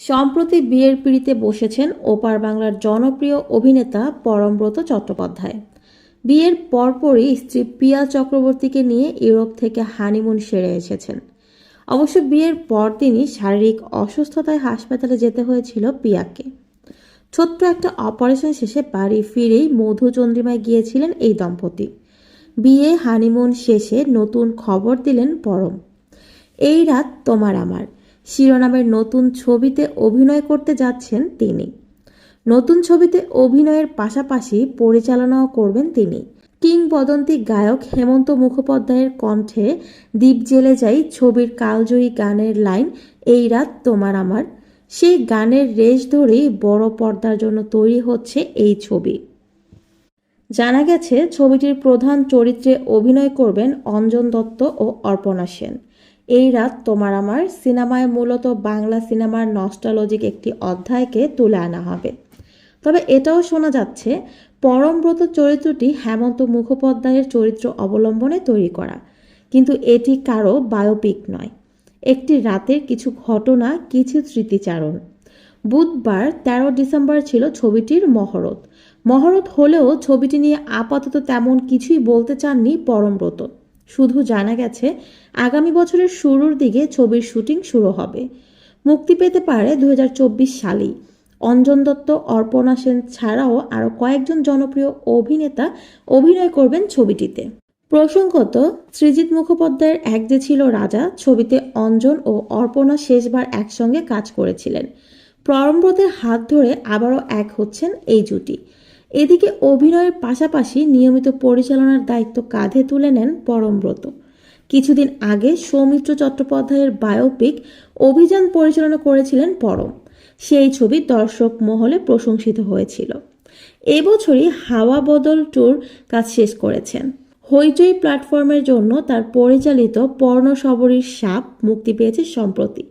সম্প্রতি বিয়ের পিড়িতে বসেছেন ওপার বাংলার জনপ্রিয় অভিনেতা পরমব্রত চট্টোপাধ্যায়। বিয়ের পরপরই স্ত্রী পিয়া চক্রবর্তীকে নিয়ে ইউরোপ থেকে হানিমুন সেরে এসেছেন। অবশ্য বিয়ের পরদিনই শারীরিক অসুস্থতায় হাসপাতালে যেতে হয়েছিল পিয়াকে। ছোট্ট একটা অপারেশন শেষে বাড়ি ফিরেই মধুচন্দ্রিমায় গিয়েছিলেন এই দম্পতি। বিয়ে হানিমুন শেষে নতুন খবর দিলেন পরম। এই রাত তোমার আমার। শিরোনামের নতুন ছবিতে অভিনয় করতে যাচ্ছেন তিনি। নতুন ছবিতে অভিনয়ের পাশাপাশি পরিচালনাও করবেন তিনি। কিংবদন্তি গায়ক হেমন্ত মুখোপাধ্যায়ের কণ্ঠে দ্বীপ জেলে যাই ছবির কালজয়ী গানের লাইন এই রাত তোমার আমার সেই গানের রেশ ধরেই বড় পর্দার জন্য তৈরি হচ্ছে এই ছবি। জানা গেছে, ছবিটির প্রধান চরিত্রে অভিনয় করবেন অঞ্জন দত্ত ও অর্পণা সেন। এই রাত তোমার আমার সিনেমায় মূলত বাংলা সিনেমার নস্টালজিক একটি অধ্যায়কে তুলে আনা হবে। তবে এটাও শোনা যাচ্ছে, পরমব্রত চরিত্রটি হেমন্ত মুখোপাধ্যায়ের চরিত্র অবলম্বনে তৈরি করা। কিন্তু এটি কারও বায়োপিক নয়। একটি রাতের কিছু ঘটনা, কিছু স্মৃতিচারণ। বুধবার তেরো ডিসেম্বর ছিল ছবিটির মহরত। মহরত হলেও ছবিটি নিয়ে আপাতত তেমন কিছুই বলতে চাননি পরমব্রত। শুধু জানা গেছে, আগামী বছরের শুরুর দিকে ছবির শুটিং শুরু হবে। মুক্তি পেতে পারে দু সালেই। অঞ্জন দত্ত, অর্পণা সেন ছাড়াও আরও কয়েকজন জনপ্রিয় অভিনেতা অভিনয় করবেন ছবিটিতে। প্রসঙ্গত সৃজিত মুখোপাধ্যায়ের এক যে ছিল রাজা, ছবিতে অঞ্জন ও অর্পণা শেষবার একসঙ্গে কাজ করেছিলেন। পরমব্রতের হাত ধরে আবারও এক হচ্ছেন এই জুটি। এদিকে অভিনয়ের পাশাপাশি নিয়মিত পরিচালনার দায়িত্ব কাঁধে তুলে নেন পরমব্রত কিছুদিন আগে সৌমিত্র চট্টোপাধ্যায়ের বায়োপিক অভিযান পরিচালনা করেছিলেন পরম। সেই ছবি দর্শক মহলে প্রশংসিত হয়েছিল। এবছরই হাওয়া বদল ট্যুর কাজ শেষ করেছেন। হইচই প্ল্যাটফর্মের জন্য তার পরিচালিত পর্ণসবরীর সাপ মুক্তি পেয়েছে সম্প্রতি।